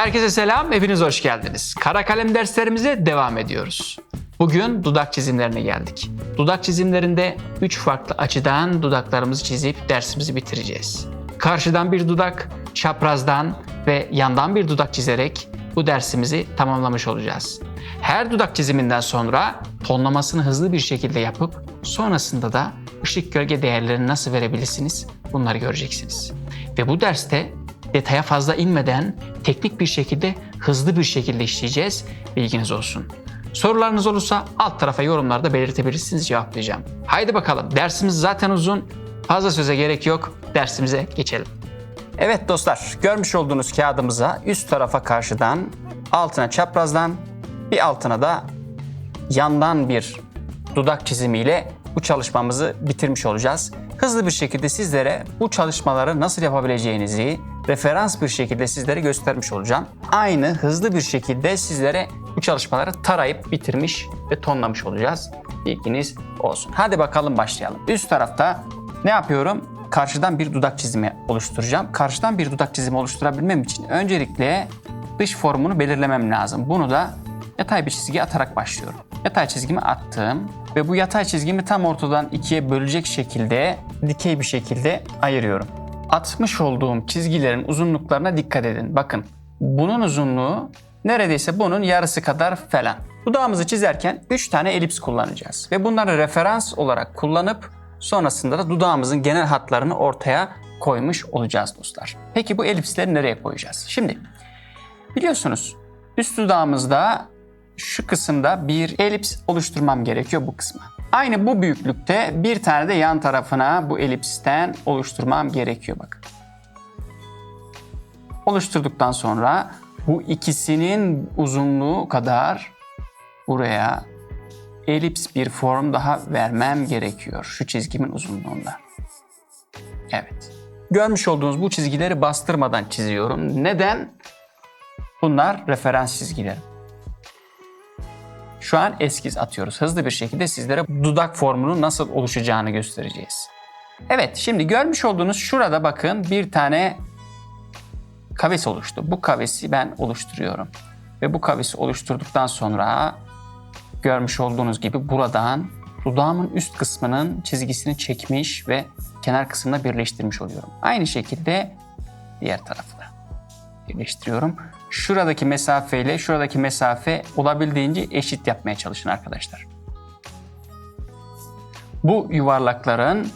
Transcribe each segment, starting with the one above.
Herkese selam, hepiniz hoş geldiniz. Kara kalem derslerimize devam ediyoruz. Bugün dudak çizimlerine geldik. Dudak çizimlerinde 3 farklı açıdan dudaklarımızı çizip dersimizi bitireceğiz. Karşıdan bir dudak, çaprazdan ve yandan bir dudak çizerek bu dersimizi tamamlamış olacağız. Her dudak çiziminden sonra tonlamasını hızlı bir şekilde yapıp sonrasında da ışık gölge değerlerini nasıl verebilirsiniz bunları göreceksiniz. Ve bu derste detaya fazla inmeden teknik bir şekilde hızlı bir şekilde işleyeceğiz. Bilginiz olsun. Sorularınız olursa alt tarafa yorumlarda belirtebilirsiniz cevaplayacağım. Haydi bakalım dersimiz zaten uzun. Fazla söze gerek yok. Dersimize geçelim. Evet dostlar görmüş olduğunuz kağıdımıza üst tarafa karşıdan altına çaprazdan bir altına da yandan bir dudak çizimiyle bu çalışmamızı bitirmiş olacağız. Hızlı bir şekilde sizlere bu çalışmaları nasıl yapabileceğinizi referans bir şekilde sizlere göstermiş olacağım. Aynı hızlı bir şekilde sizlere bu çalışmaları tarayıp bitirmiş ve tonlamış olacağız. Bilginiz olsun. Hadi bakalım başlayalım. Üst tarafta ne yapıyorum? Karşıdan bir dudak çizimi oluşturacağım. Karşıdan bir dudak çizimi oluşturabilmem için öncelikle dış formunu belirlemem lazım. Bunu da yatay bir çizgi atarak başlıyorum. Yatay çizgimi attım ve bu yatay çizgimi tam ortadan ikiye bölecek şekilde dikey bir şekilde ayırıyorum. Atmış olduğum çizgilerin uzunluklarına dikkat edin. Bakın bunun uzunluğu neredeyse bunun yarısı kadar falan. Dudağımızı çizerken 3 tane elips kullanacağız ve bunları referans olarak kullanıp sonrasında da dudağımızın genel hatlarını ortaya koymuş olacağız dostlar. Peki bu elipsleri nereye koyacağız? Şimdi biliyorsunuz üst dudağımızda şu kısımda bir elips oluşturmam gerekiyor bu kısma. Aynı bu büyüklükte bir tane de yan tarafına bu elipsten oluşturmam gerekiyor bakın. Oluşturduktan sonra bu ikisinin uzunluğu kadar buraya elips bir form daha vermem gerekiyor şu çizgimin uzunluğunda. Evet. Görmüş olduğunuz bu çizgileri bastırmadan çiziyorum. Neden? Bunlar referans çizgileri. Şu an eskiz atıyoruz. Hızlı bir şekilde sizlere dudak formunun nasıl oluşacağını göstereceğiz. Evet şimdi görmüş olduğunuz şurada bakın bir tane kavis oluştu. Bu kavisi ben oluşturuyorum. Ve bu kavisi oluşturduktan sonra görmüş olduğunuz gibi buradan dudağımın üst kısmının çizgisini çekmiş ve kenar kısmına birleştirmiş oluyorum. Aynı şekilde diğer tarafı da birleştiriyorum. Şuradaki mesafe ile şuradaki mesafe olabildiğince eşit yapmaya çalışın arkadaşlar. Bu yuvarlakların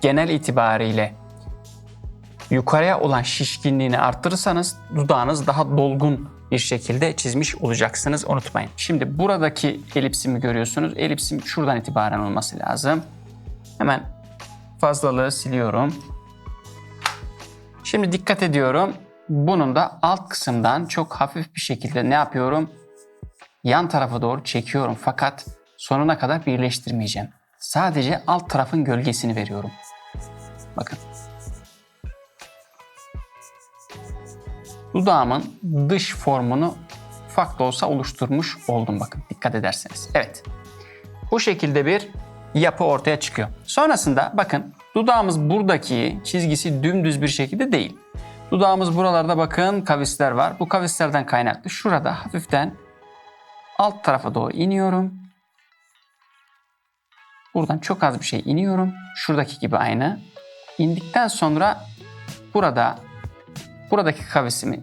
genel itibariyle yukarıya olan şişkinliğini arttırırsanız dudağınız daha dolgun bir şekilde çizmiş olacaksınız. Unutmayın. Şimdi buradaki elipsimi görüyorsunuz. Elipsim şuradan itibaren olması lazım. Hemen fazlalığı siliyorum. Şimdi dikkat ediyorum. Bunun da alt kısımdan çok hafif bir şekilde ne yapıyorum? Yan tarafa doğru çekiyorum fakat sonuna kadar birleştirmeyeceğim. Sadece alt tarafın gölgesini veriyorum. Bakın. Dudağımın dış formunu ufak da olsa oluşturmuş oldum bakın dikkat ederseniz. Evet. Bu şekilde bir yapı ortaya çıkıyor. Sonrasında bakın dudağımız buradaki çizgisi dümdüz bir şekilde değil. Dudağımız buralarda bakın kavisler var. Bu kavislerden kaynaklı şurada hafiften alt tarafa doğru iniyorum. Buradan çok az bir şey iniyorum. Şuradaki gibi aynı. İndikten sonra burada buradaki kavisimi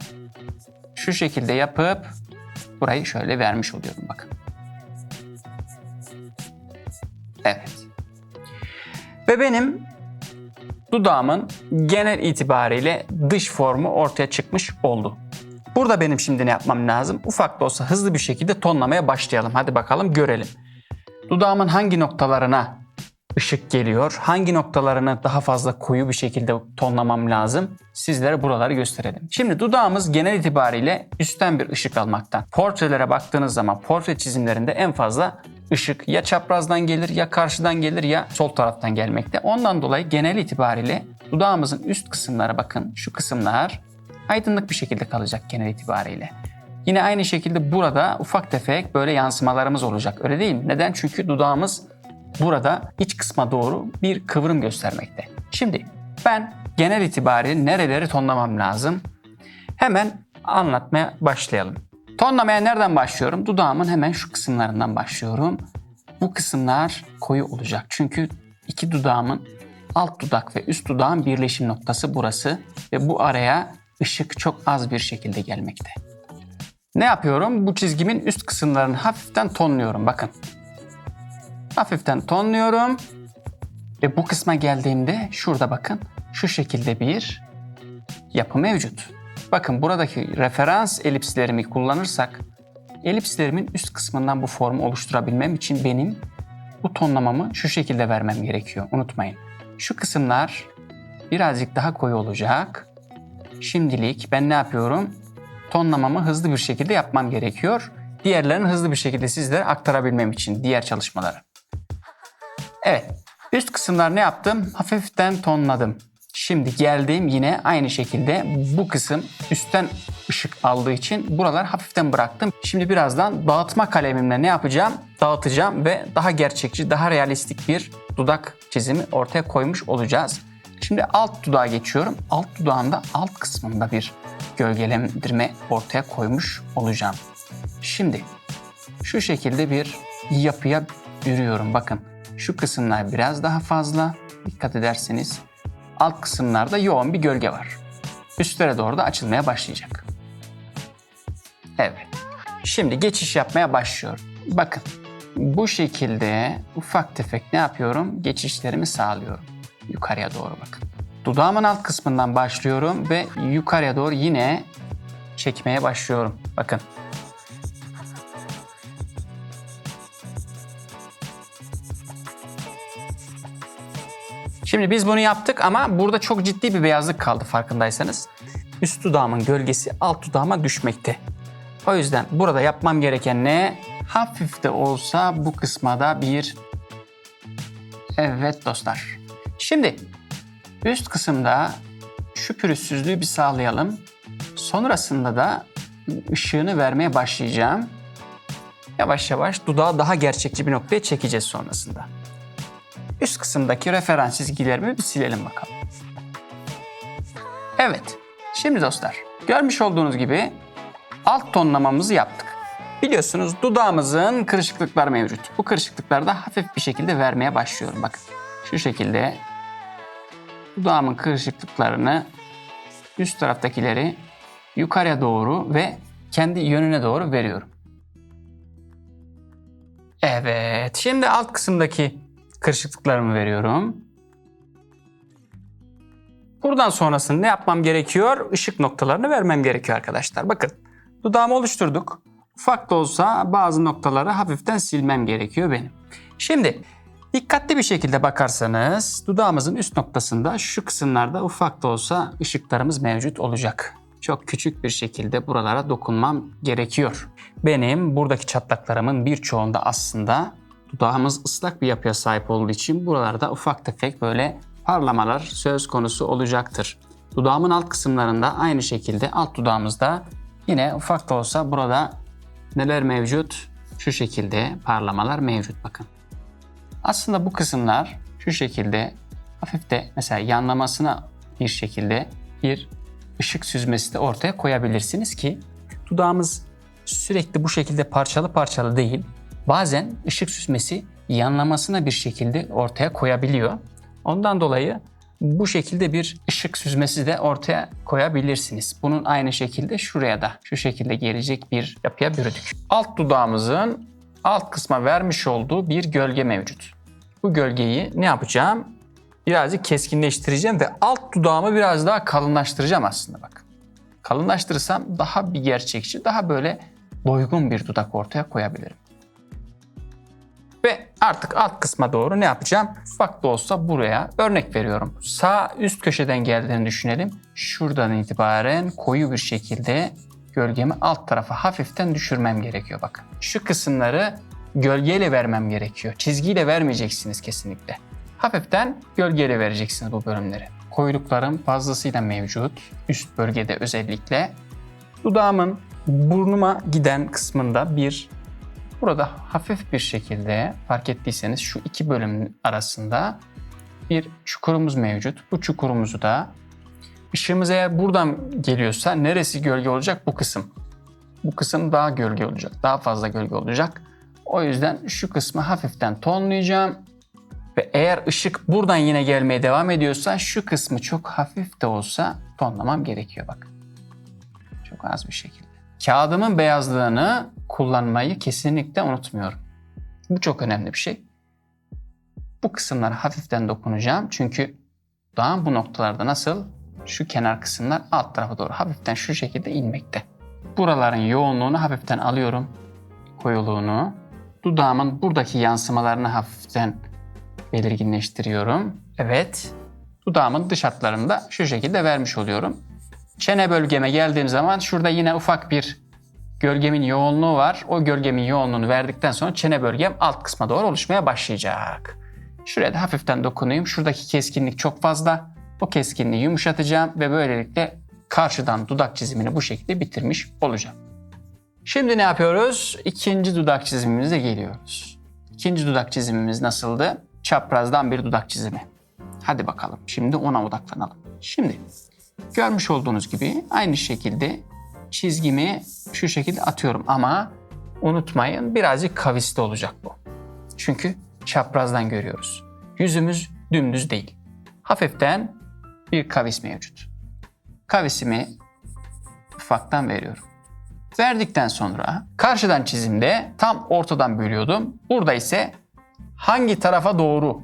şu şekilde yapıp burayı şöyle vermiş oluyorum bakın. Evet. Ve benim dudağımın genel itibariyle dış formu ortaya çıkmış oldu. Burada benim şimdi ne yapmam lazım? Ufak da olsa hızlı bir şekilde tonlamaya başlayalım. Hadi bakalım görelim. Dudağımın hangi noktalarına ışık geliyor? Hangi noktalarını daha fazla koyu bir şekilde tonlamam lazım? Sizlere buraları gösterelim. Şimdi dudağımız genel itibariyle üstten bir ışık almaktan. Portrelere baktığınız zaman portre çizimlerinde en fazla ışık ya çaprazdan gelir ya karşıdan gelir ya sol taraftan gelmekte. Ondan dolayı genel itibariyle dudağımızın üst kısımları bakın şu kısımlar aydınlık bir şekilde kalacak genel itibariyle. Yine aynı şekilde burada ufak tefek böyle yansımalarımız olacak öyle değil mi? Neden? Çünkü dudağımız burada iç kısma doğru bir kıvrım göstermekte. Şimdi ben genel itibariyle nereleri tonlamam lazım? Hemen anlatmaya başlayalım. Tonlamaya nereden başlıyorum? Dudağımın hemen şu kısımlarından başlıyorum. Bu kısımlar koyu olacak. Çünkü iki dudağımın alt dudak ve üst dudağın birleşim noktası burası ve bu araya ışık çok az bir şekilde gelmekte. Ne yapıyorum? Bu çizgimin üst kısımlarını hafiften tonluyorum. Bakın. Hafiften tonluyorum. Ve bu kısma geldiğimde şurada bakın şu şekilde bir yapı mevcut. Bakın buradaki referans elipslerimi kullanırsak elipslerimin üst kısmından bu formu oluşturabilmem için benim bu tonlamamı şu şekilde vermem gerekiyor. Unutmayın. Şu kısımlar birazcık daha koyu olacak. Şimdilik ben ne yapıyorum? Tonlamamı hızlı bir şekilde yapmam gerekiyor. Diğerlerini hızlı bir şekilde sizlere aktarabilmem için diğer çalışmaları. Evet. Üst kısımlar ne yaptım? Hafiften tonladım. Şimdi geldim yine aynı şekilde bu kısım üstten ışık aldığı için buralar hafiften bıraktım. Şimdi birazdan dağıtma kalemimle ne yapacağım? Dağıtacağım ve daha gerçekçi, daha realistik bir dudak çizimi ortaya koymuş olacağız. Şimdi alt dudağa geçiyorum. Alt dudağında alt kısmında bir gölgelendirme ortaya koymuş olacağım. Şimdi şu şekilde bir yapıya bürüyorum. Bakın şu kısımlar biraz daha fazla. Dikkat ederseniz alt kısımlarda yoğun bir gölge var. Üstlere doğru da açılmaya başlayacak. Evet. Şimdi geçiş yapmaya başlıyorum. Bakın bu şekilde ufak tefek ne yapıyorum? Geçişlerimi sağlıyorum. Yukarıya doğru bakın. Dudağımın alt kısmından başlıyorum ve yukarıya doğru yine çekmeye başlıyorum. Bakın. Şimdi biz bunu yaptık ama burada çok ciddi bir beyazlık kaldı farkındaysanız. Üst dudağımın gölgesi alt dudağıma düşmekte. O yüzden burada yapmam gereken ne? Hafif de olsa bu kısma da bir... Evet dostlar. Şimdi üst kısımda şu pürüzsüzlüğü bir sağlayalım. Sonrasında da ışığını vermeye başlayacağım. Yavaş yavaş dudağı daha gerçekçi bir noktaya çekeceğiz sonrasında. Üst kısımdaki referans çizgilerimi bir silelim bakalım. Evet. Şimdi dostlar görmüş olduğunuz gibi alt tonlamamızı yaptık. Biliyorsunuz dudağımızın kırışıklıklar mevcut. Bu kırışıklıkları da hafif bir şekilde vermeye başlıyorum. Bakın şu şekilde dudağımın kırışıklıklarını üst taraftakileri yukarıya doğru ve kendi yönüne doğru veriyorum. Evet. Şimdi alt kısımdaki kırışıklıklarımı veriyorum. Buradan sonrasında ne yapmam gerekiyor? Işık noktalarını vermem gerekiyor arkadaşlar. Bakın dudağımı oluşturduk. Ufak da olsa bazı noktaları hafiften silmem gerekiyor benim. Şimdi dikkatli bir şekilde bakarsanız dudağımızın üst noktasında şu kısımlarda ufak da olsa ışıklarımız mevcut olacak. Çok küçük bir şekilde buralara dokunmam gerekiyor. Benim buradaki çatlaklarımın birçoğunda aslında dudağımız ıslak bir yapıya sahip olduğu için buralarda ufak tefek böyle parlamalar söz konusu olacaktır. Dudağımın alt kısımlarında aynı şekilde alt dudağımızda yine ufak da olsa burada neler mevcut? Şu şekilde parlamalar mevcut bakın. Aslında bu kısımlar şu şekilde hafif de mesela yanlamasına bir şekilde bir ışık süzmesi de ortaya koyabilirsiniz ki dudağımız sürekli bu şekilde parçalı parçalı değil. Bazen ışık süzmesi yanlamasına bir şekilde ortaya koyabiliyor. Ondan dolayı bu şekilde bir ışık süzmesi de ortaya koyabilirsiniz. Bunun aynı şekilde şuraya da şu şekilde gelecek bir yapıya bürüdük. Alt dudağımızın alt kısma vermiş olduğu bir gölge mevcut. Bu gölgeyi ne yapacağım? Birazcık keskinleştireceğim ve alt dudağımı biraz daha kalınlaştıracağım aslında bak. Kalınlaştırırsam daha bir gerçekçi, daha böyle doygun bir dudak ortaya koyabilirim. Ve artık alt kısma doğru ne yapacağım? Ufak da olsa buraya örnek veriyorum. Sağ üst köşeden geldiğini düşünelim. Şuradan itibaren koyu bir şekilde gölgemi alt tarafa hafiften düşürmem gerekiyor bakın. Şu kısımları gölgeyle vermem gerekiyor. Çizgiyle vermeyeceksiniz kesinlikle. Hafiften gölgeyle vereceksiniz bu bölümleri. Koyuluklarım fazlasıyla mevcut. Üst bölgede özellikle. Dudağımın burnuma giden kısmında bir Burada hafif bir şekilde fark ettiyseniz şu iki bölümün arasında bir çukurumuz mevcut. Bu çukurumuzu da Işığımız eğer buradan geliyorsa neresi gölge olacak? Bu kısım. Bu kısım daha gölge olacak. Daha fazla gölge olacak. O yüzden şu kısmı hafiften tonlayacağım. Ve eğer ışık buradan yine gelmeye devam ediyorsa şu kısmı çok hafif de olsa tonlamam gerekiyor bak. Çok az bir şekilde. Kağıdımın beyazlığını kullanmayı kesinlikle unutmuyorum. Bu çok önemli bir şey. Bu kısımlara hafiften dokunacağım. Çünkü dudağın bu noktalarda nasıl? Şu kenar kısımlar alt tarafa doğru hafiften şu şekilde inmekte. Buraların yoğunluğunu hafiften alıyorum. Koyuluğunu. Dudağımın buradaki yansımalarını hafiften belirginleştiriyorum. Evet. Dudağımın dış hatlarını da şu şekilde vermiş oluyorum. Çene bölgeme geldiğim zaman şurada yine ufak bir gölgemin yoğunluğu var. O gölgemin yoğunluğunu verdikten sonra çene bölgem alt kısma doğru oluşmaya başlayacak. Şuraya da hafiften dokunayım. Şuradaki keskinlik çok fazla. O keskinliği yumuşatacağım ve böylelikle karşıdan dudak çizimini bu şekilde bitirmiş olacağım. Şimdi ne yapıyoruz? İkinci dudak çizimimize geliyoruz. İkinci dudak çizimimiz nasıldı? Çaprazdan bir dudak çizimi. Hadi bakalım. Şimdi ona odaklanalım. Şimdi görmüş olduğunuz gibi aynı şekilde çizgimi şu şekilde atıyorum ama unutmayın birazcık kavisli olacak bu. Çünkü çaprazdan görüyoruz. Yüzümüz dümdüz değil. Hafiften bir kavis mevcut. Kavisimi ufaktan veriyorum. Verdikten sonra karşıdan çizimde tam ortadan bölüyordum. Burada ise hangi tarafa doğru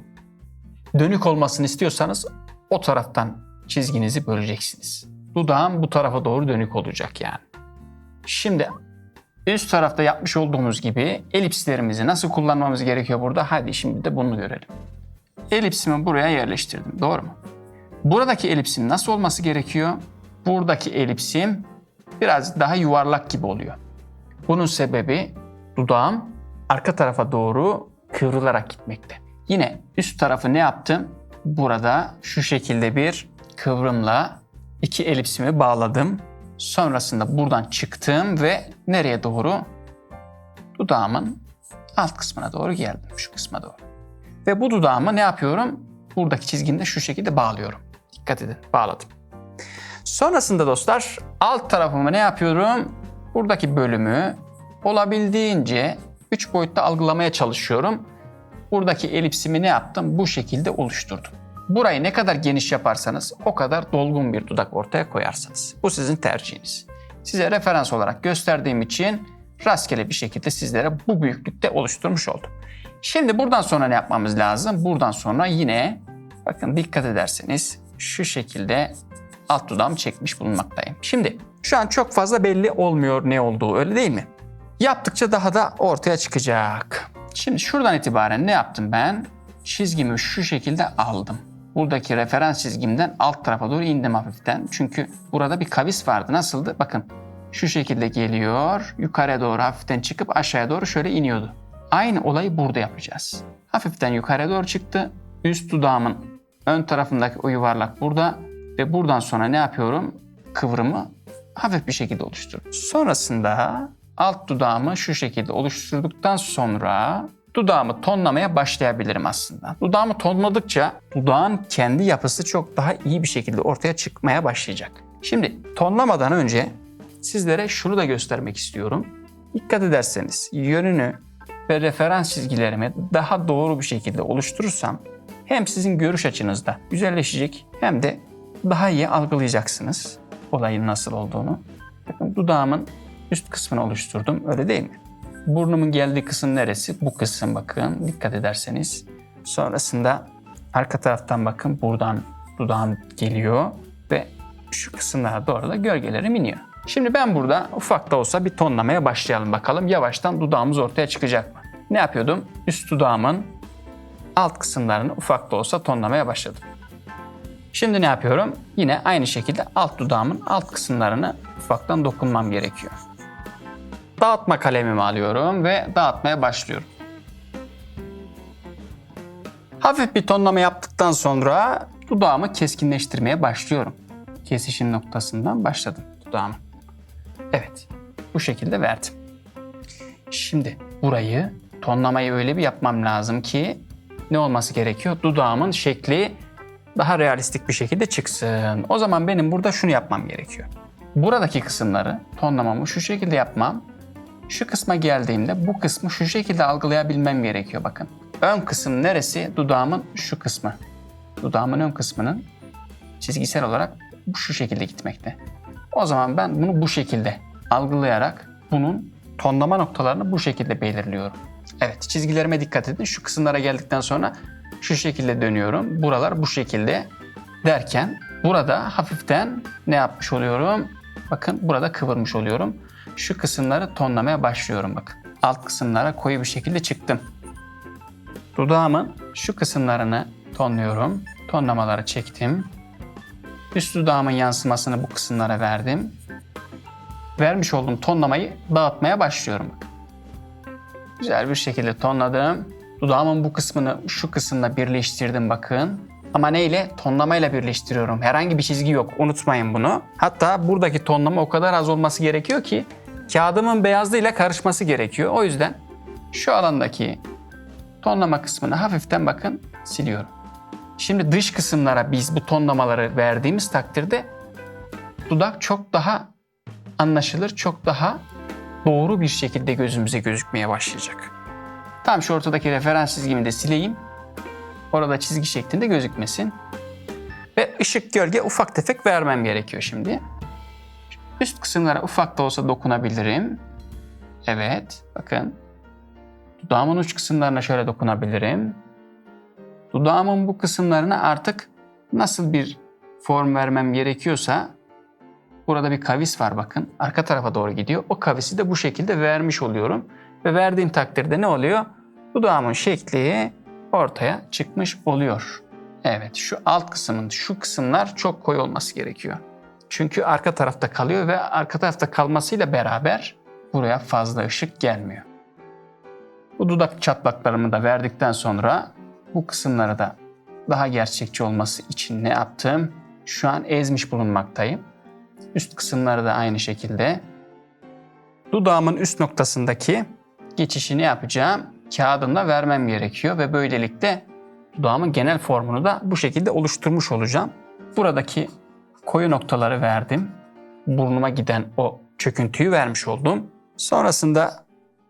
dönük olmasını istiyorsanız o taraftan çizginizi böleceksiniz. Dudağım bu tarafa doğru dönük olacak yani. Şimdi üst tarafta yapmış olduğumuz gibi elipslerimizi nasıl kullanmamız gerekiyor burada? Hadi şimdi de bunu görelim. Elipsimi buraya yerleştirdim. Doğru mu? Buradaki elipsin nasıl olması gerekiyor? Buradaki elipsim biraz daha yuvarlak gibi oluyor. Bunun sebebi dudağım arka tarafa doğru kıvrılarak gitmekte. Yine üst tarafı ne yaptım? Burada şu şekilde bir kıvrımla iki elipsimi bağladım. Sonrasında buradan çıktım ve nereye doğru? Dudağımın alt kısmına doğru geldim. Şu kısma doğru. Ve bu dudağımı ne yapıyorum? Buradaki çizginde şu şekilde bağlıyorum. Dikkat edin bağladım. Sonrasında dostlar alt tarafımı ne yapıyorum? Buradaki bölümü olabildiğince 3 boyutta algılamaya çalışıyorum. Buradaki elipsimi ne yaptım? Bu şekilde oluşturdum. Burayı ne kadar geniş yaparsanız o kadar dolgun bir dudak ortaya koyarsınız. Bu sizin tercihiniz. Size referans olarak gösterdiğim için rastgele bir şekilde sizlere bu büyüklükte oluşturmuş oldum. Şimdi buradan sonra ne yapmamız lazım? Buradan sonra yine bakın dikkat ederseniz şu şekilde alt dudağımı çekmiş bulunmaktayım. Şimdi şu an çok fazla belli olmuyor ne olduğu öyle değil mi? Yaptıkça daha da ortaya çıkacak. Şimdi şuradan itibaren ne yaptım ben? Çizgimi şu şekilde aldım. Buradaki referans çizgimden alt tarafa doğru indim hafiften. Çünkü burada bir kavis vardı. Nasıldı? Bakın şu şekilde geliyor. Yukarıya doğru hafiften çıkıp aşağıya doğru şöyle iniyordu. Aynı olayı burada yapacağız. Hafiften yukarıya doğru çıktı. Üst dudağımın ön tarafındaki o yuvarlak burada. Ve buradan sonra ne yapıyorum? Kıvrımı hafif bir şekilde oluşturuyorum. Sonrasında alt dudağımı şu şekilde oluşturduktan sonra dudağımı tonlamaya başlayabilirim aslında. Dudağımı tonladıkça dudağın kendi yapısı çok daha iyi bir şekilde ortaya çıkmaya başlayacak. Şimdi tonlamadan önce sizlere şunu da göstermek istiyorum. Dikkat ederseniz yönünü ve referans çizgilerimi daha doğru bir şekilde oluşturursam hem sizin görüş açınızda güzelleşecek hem de daha iyi algılayacaksınız olayın nasıl olduğunu. Bakın dudağımın üst kısmını oluşturdum öyle değil mi? Burnumun geldiği kısım neresi? Bu kısım bakın dikkat ederseniz. Sonrasında arka taraftan bakın buradan dudağım geliyor ve şu kısımlara doğru da gölgelerim iniyor. Şimdi ben burada ufak da olsa bir tonlamaya başlayalım bakalım. Yavaştan dudağımız ortaya çıkacak mı? Ne yapıyordum? Üst dudağımın alt kısımlarını ufak da olsa tonlamaya başladım. Şimdi ne yapıyorum? Yine aynı şekilde alt dudağımın alt kısımlarını ufaktan dokunmam gerekiyor. Dağıtma kalemimi alıyorum ve dağıtmaya başlıyorum. Hafif bir tonlama yaptıktan sonra dudağımı keskinleştirmeye başlıyorum. Kesişim noktasından başladım dudağımı. Evet, bu şekilde verdim. Şimdi burayı tonlamayı öyle bir yapmam lazım ki ne olması gerekiyor? Dudağımın şekli daha realistik bir şekilde çıksın. O zaman benim burada şunu yapmam gerekiyor. Buradaki kısımları tonlamamı şu şekilde yapmam. Şu kısma geldiğimde bu kısmı şu şekilde algılayabilmem gerekiyor bakın. Ön kısım neresi? Dudağımın şu kısmı. Dudağımın ön kısmının çizgisel olarak şu şekilde gitmekte. O zaman ben bunu bu şekilde algılayarak bunun tonlama noktalarını bu şekilde belirliyorum. Evet çizgilerime dikkat edin. Şu kısımlara geldikten sonra şu şekilde dönüyorum. Buralar bu şekilde derken burada hafiften ne yapmış oluyorum? Bakın burada kıvırmış oluyorum. Şu kısımları tonlamaya başlıyorum bakın. Alt kısımlara koyu bir şekilde çıktım. Dudağımın şu kısımlarını tonluyorum. Tonlamaları çektim. Üst dudağımın yansımasını bu kısımlara verdim. Vermiş olduğum tonlamayı dağıtmaya başlıyorum. Güzel bir şekilde tonladım. Dudağımın bu kısmını şu kısımla birleştirdim bakın. Ama neyle? Tonlamayla birleştiriyorum. Herhangi bir çizgi yok. Unutmayın bunu. Hatta buradaki tonlama o kadar az olması gerekiyor ki kağıdımın beyazlığıyla karışması gerekiyor. O yüzden şu alandaki tonlama kısmını hafiften bakın siliyorum. Şimdi dış kısımlara biz bu tonlamaları verdiğimiz takdirde dudak çok daha anlaşılır, çok daha doğru bir şekilde gözümüze gözükmeye başlayacak. Tam şu ortadaki referans çizgimi de sileyim. Orada çizgi şeklinde gözükmesin. Ve ışık gölge ufak tefek vermem gerekiyor şimdi. Üst kısımlara ufak da olsa dokunabilirim. Evet, bakın. Dudağımın uç kısımlarına şöyle dokunabilirim. Dudağımın bu kısımlarına artık nasıl bir form vermem gerekiyorsa burada bir kavis var bakın. Arka tarafa doğru gidiyor. O kavisi de bu şekilde vermiş oluyorum. Ve verdiğim takdirde ne oluyor? Dudağımın şekli ortaya çıkmış oluyor. Evet şu alt kısmın şu kısımlar çok koyu olması gerekiyor. Çünkü arka tarafta kalıyor ve arka tarafta kalmasıyla beraber buraya fazla ışık gelmiyor. Bu dudak çatlaklarımı da verdikten sonra bu kısımları da daha gerçekçi olması için ne yaptım? Şu an ezmiş bulunmaktayım. Üst kısımları da aynı şekilde. Dudağımın üst noktasındaki geçişini yapacağım. Kağıdımla vermem gerekiyor ve böylelikle dudağımın genel formunu da bu şekilde oluşturmuş olacağım. Buradaki koyu noktaları verdim. Burnuma giden o çöküntüyü vermiş oldum. Sonrasında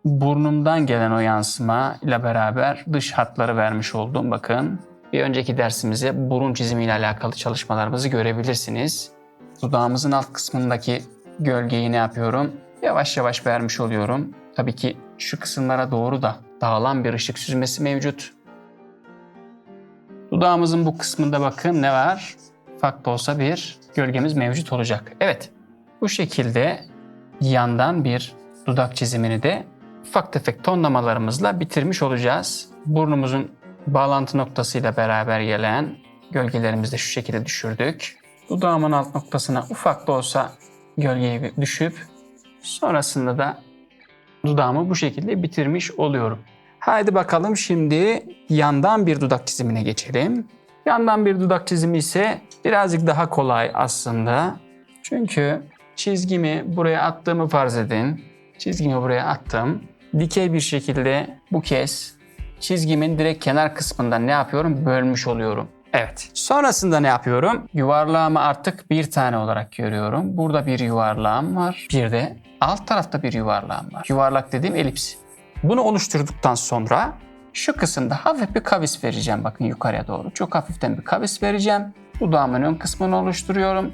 burnumdan gelen o yansıma ile beraber dış hatları vermiş oldum. Bakın bir önceki dersimizde burun çizimi ile alakalı çalışmalarımızı görebilirsiniz. Dudağımızın alt kısmındaki gölgeyi ne yapıyorum? Yavaş yavaş vermiş oluyorum. Tabii ki şu kısımlara doğru da dağılan bir ışık süzmesi mevcut. Dudağımızın bu kısmında bakın ne var? Ufak da olsa bir gölgemiz mevcut olacak. Evet bu şekilde yandan bir dudak çizimini de ufak tefek tonlamalarımızla bitirmiş olacağız. Burnumuzun bağlantı noktasıyla beraber gelen gölgelerimizi de şu şekilde düşürdük. Dudağımın alt noktasına ufak da olsa gölgeyi düşüp sonrasında da dudağımı bu şekilde bitirmiş oluyorum. Haydi bakalım şimdi yandan bir dudak çizimine geçelim. Yandan bir dudak çizimi ise birazcık daha kolay aslında. Çünkü çizgimi buraya attığımı farz edin. Çizgimi buraya attım. Dikey bir şekilde bu kez çizgimin direkt kenar kısmından ne yapıyorum? Bölmüş oluyorum. Evet. Sonrasında ne yapıyorum? Yuvarlağımı artık bir tane olarak görüyorum. Burada bir yuvarlağım var. Bir de alt tarafta bir yuvarlağım var. Yuvarlak dediğim elips. Bunu oluşturduktan sonra şu kısımda hafif bir kavis vereceğim. Bakın yukarıya doğru. Çok hafiften bir kavis vereceğim. Dudağımın ön kısmını oluşturuyorum.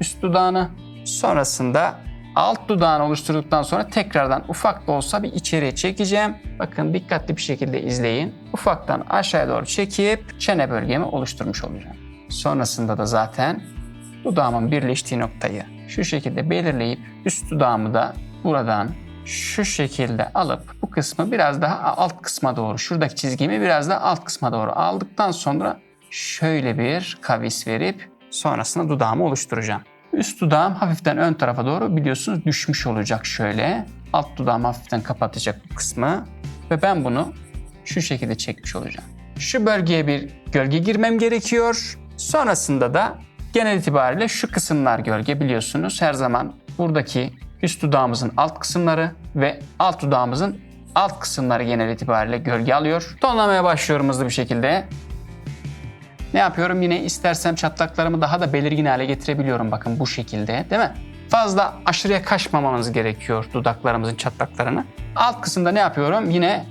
Üst dudağını. Sonrasında alt dudağını oluşturduktan sonra tekrardan ufak da olsa bir içeriye çekeceğim. Bakın dikkatli bir şekilde izleyin. Ufaktan aşağıya doğru çekip çene bölgemi oluşturmuş olacağım. Sonrasında da zaten dudağımın birleştiği noktayı şu şekilde belirleyip üst dudağımı da buradan şu şekilde alıp bu kısmı biraz daha alt kısma doğru, şuradaki çizgimi biraz daha alt kısma doğru aldıktan sonra şöyle bir kavis verip sonrasında dudağımı oluşturacağım. Üst dudağım hafiften ön tarafa doğru biliyorsunuz düşmüş olacak şöyle. Alt dudağım hafiften kapatacak bu kısmı ve ben bunu şu şekilde çekmiş olacağım. Şu bölgeye bir gölge girmem gerekiyor. Sonrasında da genel itibariyle şu kısımlar gölge biliyorsunuz. Her zaman buradaki üst dudağımızın alt kısımları ve alt dudağımızın alt kısımları genel itibariyle gölge alıyor. Tonlamaya başlıyorum hızlı bir şekilde. Ne yapıyorum? Yine istersem çatlaklarımı daha da belirgin hale getirebiliyorum. Bakın bu şekilde değil mi? Fazla aşırıya kaçmamamız gerekiyor dudaklarımızın çatlaklarını. Alt kısımda ne yapıyorum? Yine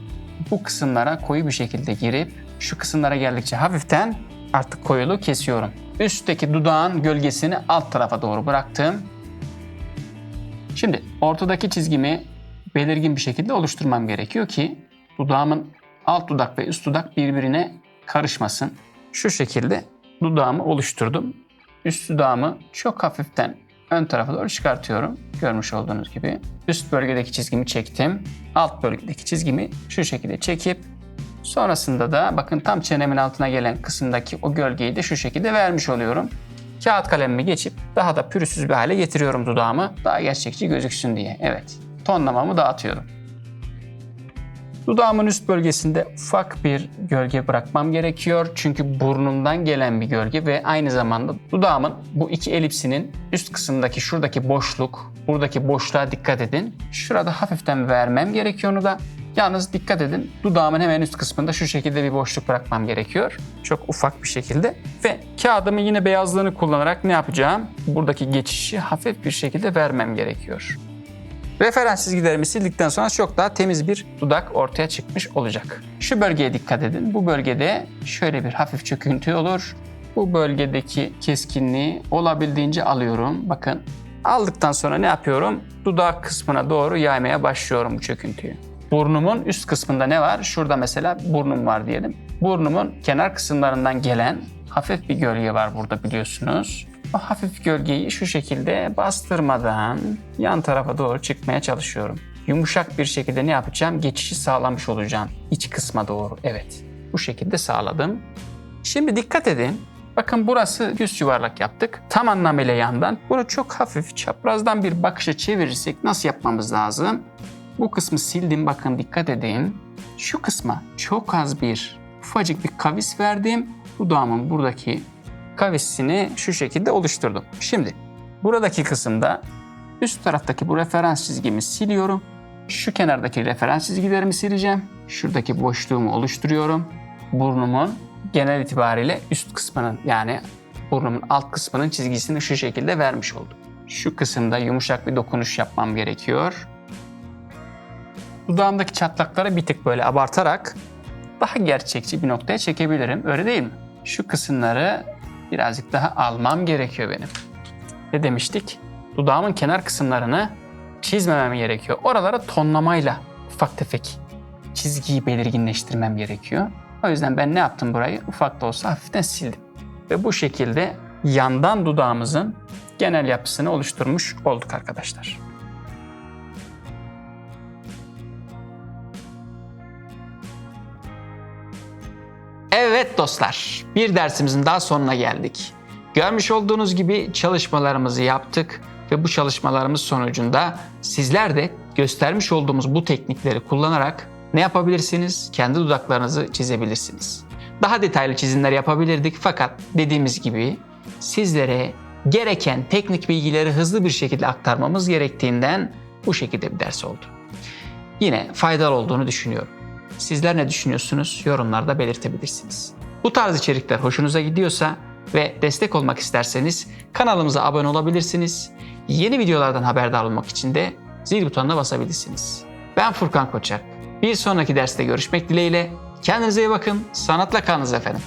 bu kısımlara koyu bir şekilde girip şu kısımlara geldikçe hafiften artık koyulu kesiyorum. Üstteki dudağın gölgesini alt tarafa doğru bıraktım. Şimdi ortadaki çizgimi belirgin bir şekilde oluşturmam gerekiyor ki dudağımın alt dudak ve üst dudak birbirine karışmasın. Şu şekilde dudağımı oluşturdum. Üst dudağımı çok hafiften ön tarafa doğru çıkartıyorum. Görmüş olduğunuz gibi. Üst bölgedeki çizgimi çektim. Alt bölgedeki çizgimi şu şekilde çekip sonrasında da bakın tam çenemin altına gelen kısımdaki o gölgeyi de şu şekilde vermiş oluyorum. Kağıt kalemimi geçip daha da pürüzsüz bir hale getiriyorum dudağımı. Daha gerçekçi gözüksün diye. Evet. Tonlamamı dağıtıyorum. Dudağımın üst bölgesinde ufak bir gölge bırakmam gerekiyor. Çünkü burnumdan gelen bir gölge ve aynı zamanda dudağımın bu iki elipsinin üst kısımdaki şuradaki boşluk, buradaki boşluğa dikkat edin. Şurada hafiften vermem gerekiyor onu da. Yalnız dikkat edin dudağımın hemen üst kısmında şu şekilde bir boşluk bırakmam gerekiyor. Çok ufak bir şekilde. Ve kağıdımın yine beyazlığını kullanarak ne yapacağım? Buradaki geçişi hafif bir şekilde vermem gerekiyor. Referans çizgilerimi sildikten sonra çok daha temiz bir dudak ortaya çıkmış olacak. Şu bölgeye dikkat edin. Bu bölgede şöyle bir hafif çöküntü olur. Bu bölgedeki keskinliği olabildiğince alıyorum. Bakın aldıktan sonra ne yapıyorum? Dudak kısmına doğru yaymaya başlıyorum bu çöküntüyü. Burnumun üst kısmında ne var? Şurada mesela burnum var diyelim. Burnumun kenar kısımlarından gelen hafif bir gölge var burada biliyorsunuz. O hafif gölgeyi şu şekilde bastırmadan yan tarafa doğru çıkmaya çalışıyorum. Yumuşak bir şekilde ne yapacağım? Geçişi sağlamış olacağım. iç kısma doğru. Evet. Bu şekilde sağladım. Şimdi dikkat edin. Bakın burası düz yuvarlak yaptık. Tam anlamıyla yandan. Bunu çok hafif çaprazdan bir bakışa çevirirsek nasıl yapmamız lazım? Bu kısmı sildim. Bakın dikkat edin. Şu kısma çok az bir ufacık bir kavis verdim. Dudağımın buradaki kavisini şu şekilde oluşturdum. Şimdi buradaki kısımda üst taraftaki bu referans çizgimi siliyorum. Şu kenardaki referans çizgilerimi sileceğim. Şuradaki boşluğumu oluşturuyorum. Burnumun genel itibariyle üst kısmının yani burnumun alt kısmının çizgisini şu şekilde vermiş oldum. Şu kısımda yumuşak bir dokunuş yapmam gerekiyor. Dudağımdaki çatlakları bir tık böyle abartarak daha gerçekçi bir noktaya çekebilirim. Öyle değil mi? Şu kısımları birazcık daha almam gerekiyor benim. Ne demiştik? Dudağımın kenar kısımlarını çizmemem gerekiyor. Oralara tonlamayla ufak tefek çizgiyi belirginleştirmem gerekiyor. O yüzden ben ne yaptım burayı? Ufak da olsa hafiften sildim. Ve bu şekilde yandan dudağımızın genel yapısını oluşturmuş olduk arkadaşlar. Evet dostlar, bir dersimizin daha sonuna geldik. Görmüş olduğunuz gibi çalışmalarımızı yaptık ve bu çalışmalarımız sonucunda sizler de göstermiş olduğumuz bu teknikleri kullanarak ne yapabilirsiniz? Kendi dudaklarınızı çizebilirsiniz. Daha detaylı çizimler yapabilirdik fakat dediğimiz gibi sizlere gereken teknik bilgileri hızlı bir şekilde aktarmamız gerektiğinden bu şekilde bir ders oldu. Yine faydalı olduğunu düşünüyorum. Sizler ne düşünüyorsunuz? Yorumlarda belirtebilirsiniz. Bu tarz içerikler hoşunuza gidiyorsa ve destek olmak isterseniz kanalımıza abone olabilirsiniz. Yeni videolardan haberdar olmak için de zil butonuna basabilirsiniz. Ben Furkan Koçak. Bir sonraki derste görüşmek dileğiyle. Kendinize iyi bakın. Sanatla kalınız efendim.